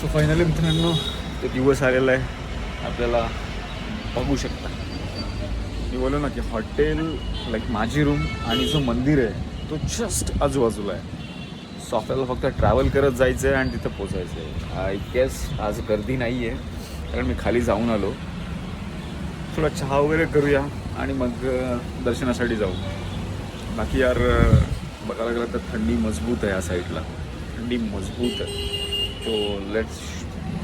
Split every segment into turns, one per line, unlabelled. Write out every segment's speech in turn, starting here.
So finally मित्रांनो तो दिवस आलेला आहे. आपल्याला बघू शकता. मी बोललो ना की हॉटेल लाईक माझी रूम आणि जो मंदिर आहे तो जस्ट आजूबाजूला आहे. सो आपल्याला फक्त ट्रॅव्हल करत जायचं आहे आणि तिथं पोचायचं आहे आय गेस आज गर्दी नाही आहे कारण मी खाली जाऊन आलो. थोडा चहा वगैरे करूया आणि मग दर्शनासाठी जाऊ. बाकी यार बघायला गेलं तर थंडी मजबूत आहे या साईडला थंडी मजबूत आहे. तो लेट्स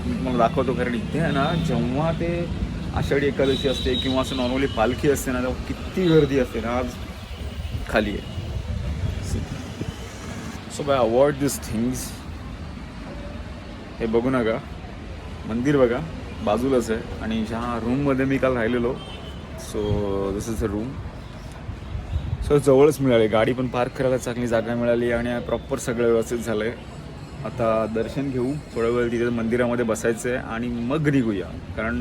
मी तुम्हाला दाखवतो कारण इथे आहे ना जेव्हा ते आषाढी एकादशी असते किंवा असं नॉर्मली पालखी असते ना तेव्हा किती गर्दी असते ना आज खाली आहे. So bye avoid this things हे बघू नका. मंदिर बघा बाजूलाच आहे. आणि ज्या रूममध्ये मी काल राहिलेलो so this is a room so जवळच मिळाली. गाडी पण पार्क करायला चांगली जागा मिळाली आणि प्रॉपर सगळं व्यवस्थित झालं आहे आता दर्शन घेऊ. थोडा वेळ तिथे मंदिरामध्ये बसायचं आहे आणि मग निघूया. कारण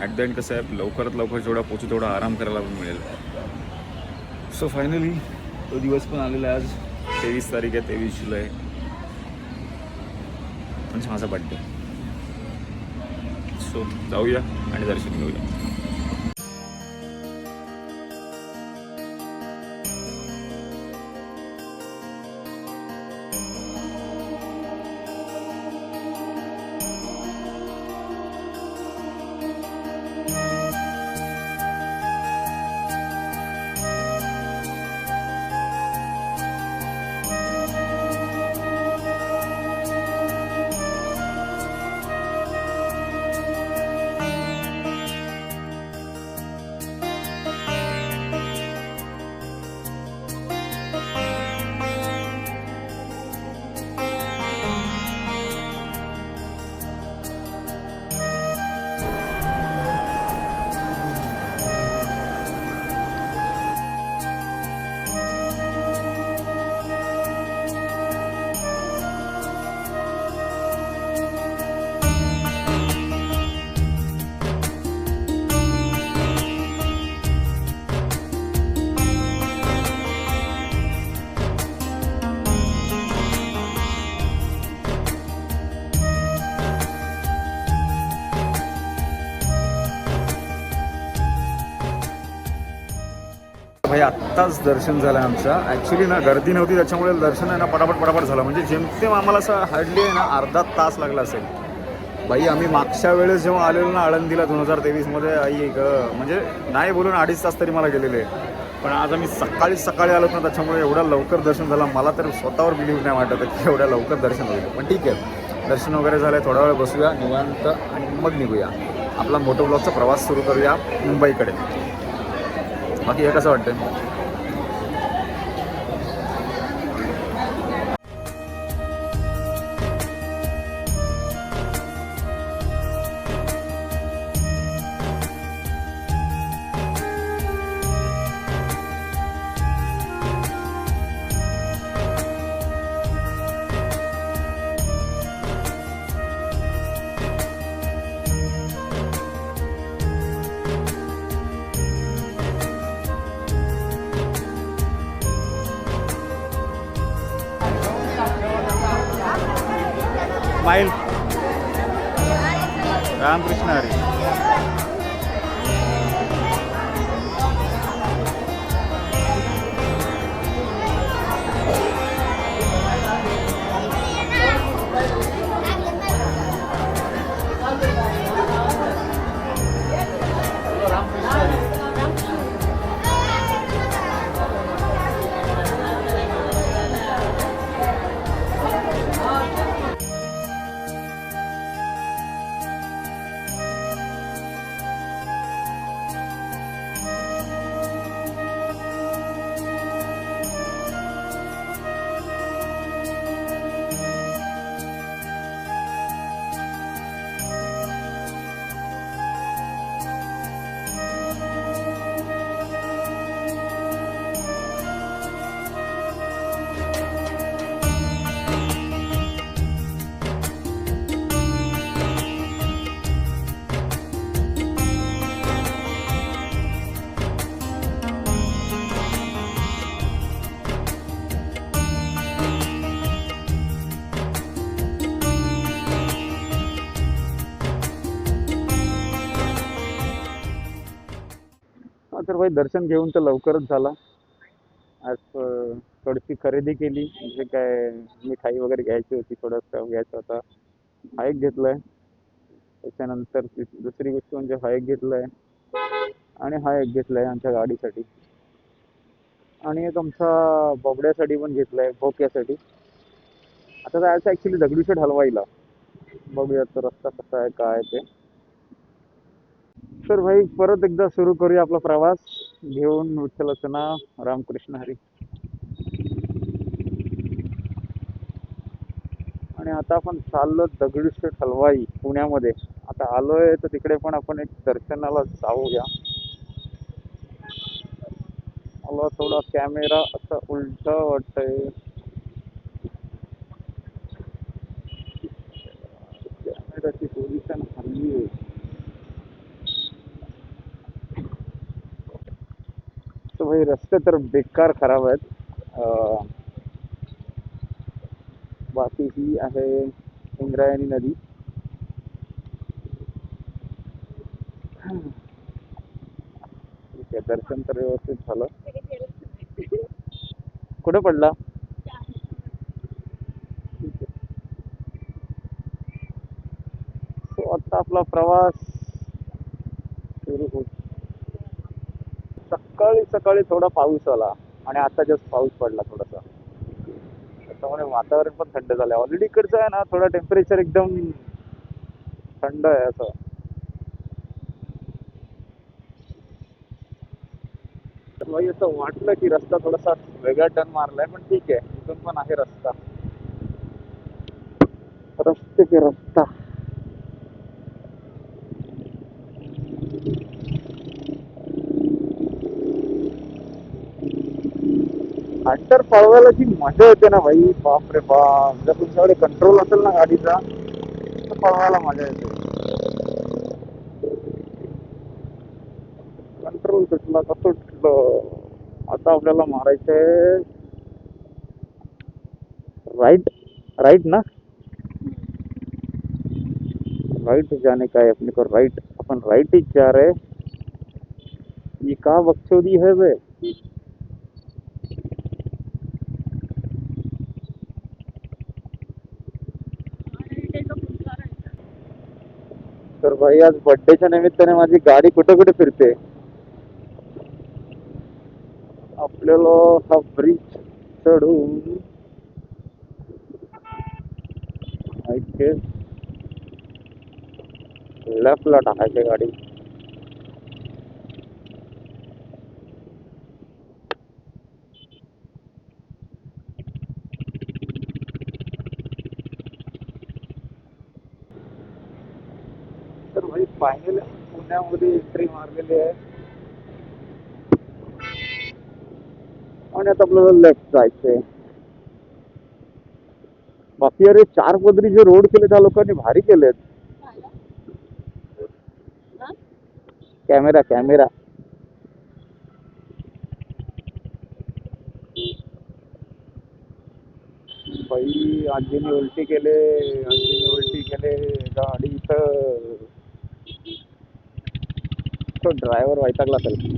ॲट द एंड कसं आहे लवकरात लवकर जेवढा पोचू तेवढा आराम करायला पण मिळेल. सो फायनली तो दिवस पण आलेला आहे आज. तेवीस तारीख आहे तेवीस जुलै. म्हणजे माझा बड्डे सो जाऊया आणि दर्शन घेऊया. आत्ताच दर्शन झालं आमचं. ॲक्च्युली ना गर्दी नव्हती त्याच्यामुळे दर्शन आहे ना पटापट पटापट झालं. म्हणजे जेमतेम आम्हाला असं हार्डली आहे ना अर्धा तास लागला असेल. बाई आम्ही मागच्या वेळेस जेव्हा आलेलो ना आळंदीला दोन हजार तेवीसमध्ये आई एक म्हणजे नाही बोलून अडीच तास तरी मला गेलेले. पण आज आम्ही सकाळी सकाळी आलो ना त्याच्यामुळे एवढ्या लवकर दर्शन झालं. मला तर स्वतःवर बिलीव्ह नाही वाटत की एवढ्या लवकर दर्शन होईल. पण ठीक आहे. दर्शन वगैरे झालं थोडा वेळ बसूया निवांत आणि मग निघूया. आपला मोटो ब्लॉगचा प्रवास सुरू करूया मुंबईकडे. बाकी हे कसं वाटतं स्माईल रामकृष्ण हरी.
तर भाई दर्शन घेऊन तर लवकरच झाला. आज थोडीशी खरेदी केली. म्हणजे काय मिठाई वगैरे घ्यायची होती थोडंसं घ्यायचं होता. हाईक घेतलाय. त्याच्यानंतर दुसरी गोष्ट म्हणजे हायक घेतलाय. आणि हा एक घेतलाय आमच्या गाडीसाठी. आणि एक आमचा बोबड्यासाठी पण घेतलाय भोक्यासाठी. आता जायचं ऍक्च्युली दगडूशेठ हलवाईला. बघूया रस्ता कसा आहे काय ते. तर भाई परत एकदा सुरू करूया आपला प्रवास. घेऊन विठ्ठलाचं नाव रामकृष्ण हरी. आणि आता आपण चाललो दगडूशेठ हलवाई पुण्यामध्ये. आता आलोय तर तिकडे पण आपण एक दर्शनाला जाऊया. मला थोडा कॅमेरा असा उलटा वाटतंय. म्हणजे रस्ते तर बेकार खराब आहेत. बाकी ही आहे इंद्रायणी नदी. ठीक आहे दर्शन तर व्यवस्थित झालं. कुठे पडला? आता आपला प्रवास सुरू होतो. सकाळी सकाळी थोडा पाऊस आला आणि आता जस्ट पाऊस पडला थोडासा. त्याच्यामुळे वातावरण पण थंड झालं ऑलरेडी इकडचं आहे ना थोडा टेम्परेचर एकदम थंड आहे असं. भाई असं वाटलं की रस्ता थोडासा वेगळा टर्न मारलाय पण ठीक आहे. इथून पण आहे रस्ता. रस्ते की रस्ता. अंटर पळवायला जी मजा येते ना भाई बाप रे बाप. जर तुमच्याकडे कंट्रोल असेल ना गाडीचा तर पळवायला मजा येते. कंट्रोल तुटला का तुटलं? आता आपल्याला मारायचंय. राईट राईट ना? राईट जाने का है अपने को राईट आपण राईट जा रहे. ये का बकचोदी है बे तर भाई आज बर्थडेच्या निमित्ताने माझी गाडी कुठे कुठे फिरते? आपल्याला हा ब्रिज चढून लेफ्टला टाकायची गाडी तर भाई फायनल पुण्यामध्ये एंट्री मारलेली आहे. आणि आता आपल्याला लेफ्ट जायचंय. बाकी अरे चार पदरी जे रोड केले त्या लोकांनी भारी केलेत. कॅमेरा कॅमेरा बाई आजीने उलटी केले आजीने उलटी केले गाडी इथं तो ड्रायव्हर वैतागला त्याला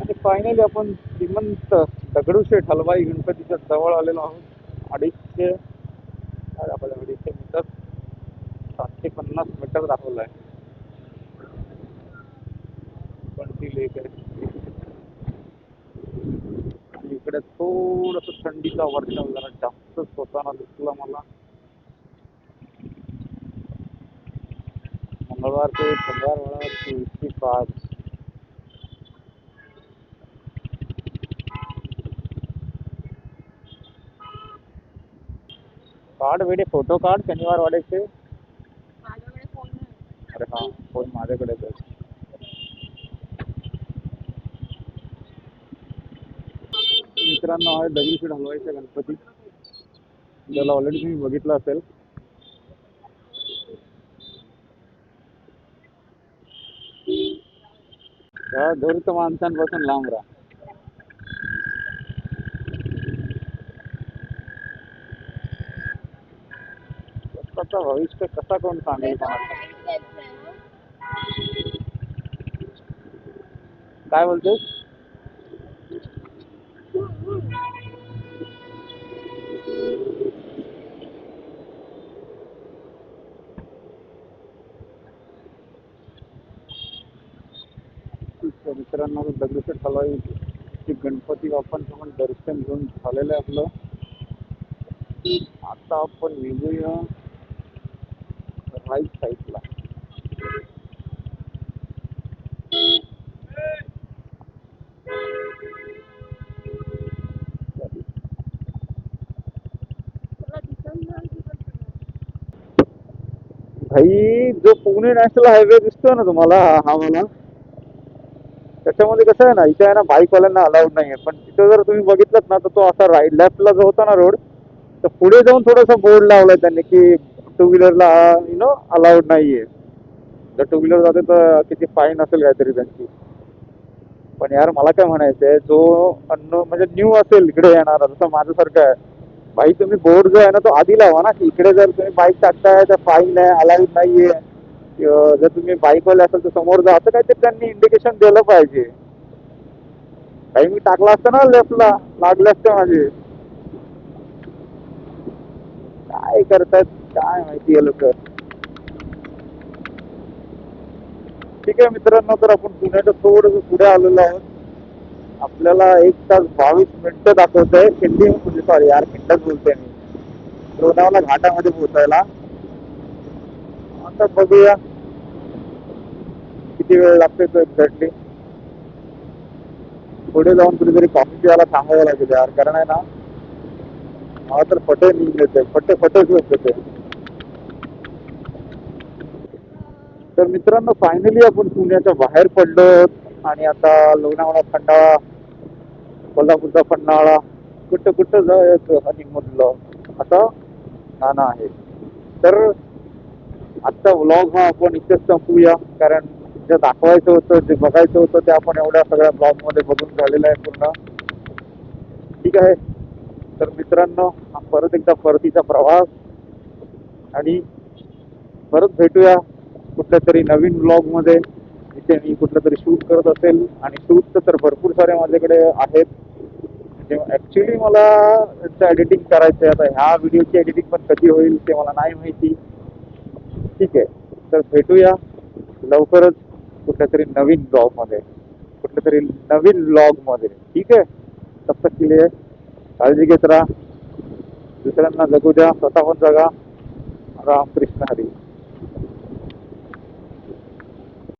आणि फायनली आपण श्रीमंत दगडूशेठ हलवाई गणपतीच्या जवळ आलेलो आहोत. अडीचशे आपल्याला दाखवलं अडीचशे मीटर सातशे पन्नास मीटर दाखवलं आहे. पण ती लेक आहे. आणि इकडे थोडस थंडीचा वर्षाव जरा जास्तच होताना दिसला मला. मंगळवार ते मंगळवार चोवीसशे पाच काढ वेडे फोटो काढ शनिवार वाड्याचे अरे हा फोन माझ्याकडेच आहे. मित्रांनो हा दगडूशेठ हलवाईचा गणपती. ज्याला ऑलरेडी तुम्ही बघितलं असेल. त्या धूर्त माणसांपासून लांब राहा। रस्ता भविष्य कसा कोण सांगेल काय बोलतोस मित्रांनो दगडूशेठ हलवाई श्री गणपती बाप्पांचं पण दर्शन घेऊन झालेलं आहे आपलं. आता आपण निघूया राईट साईडला. भाई जो पुणे नॅशनल हायवे दिसतोय ना तुम्हाला हा हा मला. त्याच्यामध्ये कसं आहे ना इथे आहे ना बाईकवाल्यांना अलाउड नाही आहे पण तिथं जर तुम्ही बघितलं ना तर तो असा राईट लेफ्टला जो होता ना रोड तर पुढे जाऊन थोडासा बोर्ड लावलाय त्यांनी की टू व्हीलरला यु नो अलाउड नाही आहे जर टू व्हीलर जाते तर किती फाईन असेल काहीतरी त्यांची. पण यार मला काय म्हणायचंय जो अन्न म्हणजे न्यू असेल इकडे येणार जसं माझ्यासारखं आहे. भाई तुम्ही बोर्ड जो आहे ना तो आधी लावा ना की इकडे जर तुम्ही बाईक टाकताय तर फाईन आहे अलाउड नाहीये. आहे जर तुम्ही बाईकवाले असेल तर समोर जा. असं काहीतरी त्यांनी इंडिकेशन दिलं पाहिजे. काही मी टाकला असतं ना लेफ्टला लागले असते माझे. काय करतायत काय माहिती आहे लोक? ठीक आहे मित्रांनो तर आपण पुण्याच्या थोडस पुढे आलेलो आहोत. आपल्याला एक तास बावीस मिनिटं दाखवत आहे खिंडी म्हणजे सॉरी यार खिंडच बोलतोय मी. लोणावळा घाटामध्ये पोहोचायला. आता बघूया. किती वेळ लागते तो एक्झॅक्टली पुढे जाऊन कुठेतरी कॉफी प्यायला थांबावं लागेल यार कारण आहे ना मला तर फटे निघून येते फटे फटेच होते ते. तर मित्रांनो फायनली आपण पुण्याच्या बाहेर पडलो आणि आता लोणावळा खंडाळा कोल्हापूरचा पन्हाळा कुठं कुठं जायचं हनीमूनला असा नाना आहे. तर आजचा व्लॉग हा आपण इथेच संपूया. कारण जे दाखवायचं होतं जे बघायचं होतं ते आपण एवढ्या सगळ्या ब्लॉगमध्ये बघून झालेलं आहे पूर्ण. ठीक आहे. तर मित्रांनो हा परत एकदा परतीचा प्रवास. आणि परत भेटूया कुठल्या तरी नवीन ब्लॉगमध्ये इथे जिथे मी कुठलं तरी शूट करत असेल. आणि शूट तर भरपूर सारे माझ्याकडे आहेत. म्हणजे ॲक्च्युली मला त्याचं एडिटिंग करायचं आहे आता ह्या व्हिडिओची एडिटिंग पण कधी होईल ते मला नाही माहिती. ठीक आहे. तर भेटूया लवकरच कुठल्या तरी नवीन ब्लॉगमध्ये. कुठल्या तरी नवीन ब्लॉगमध्ये. ठीक आहे? तब तक के लिए काळजी घेत राहा. दुसऱ्यांना जगू द्या. स्वतःहून पण जगा. रामकृष्ण हरी.